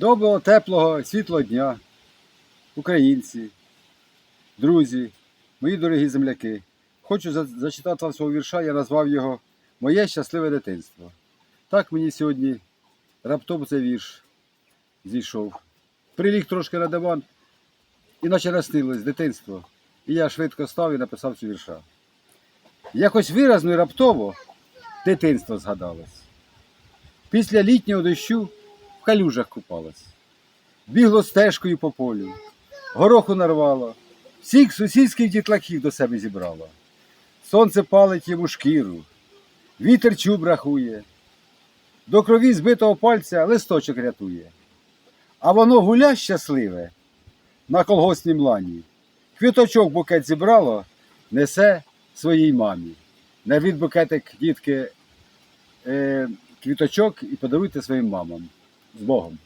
Доброго, теплого, світлого дня, українці, друзі, мої дорогі земляки. Хочу за- зачитати вам свого вірша, я назвав його Моє щасливе дитинство. Так мені сьогодні раптом цей вірш зійшов. Приліг трошки на диван, і наче наснилось дитинство. І я швидко став і написав цю вірша. Якось виразно і раптово дитинство згадалось. Після літнього дощу в калюжах купалась. Бігло стежкою по полю, гороху нарвало, всіх сусідських дітлахів до себе зібрало. Сонце палить йому шкіру, вітер чуб рахує, до крові збитого пальця листочок рятує. А воно гуля щасливе на колгоснім лані. Квіточок букет зібрало, несе своїй мамі. Нарвіть букетик, дітки, е, квіточок і подаруйте своїм мамам. З Богом.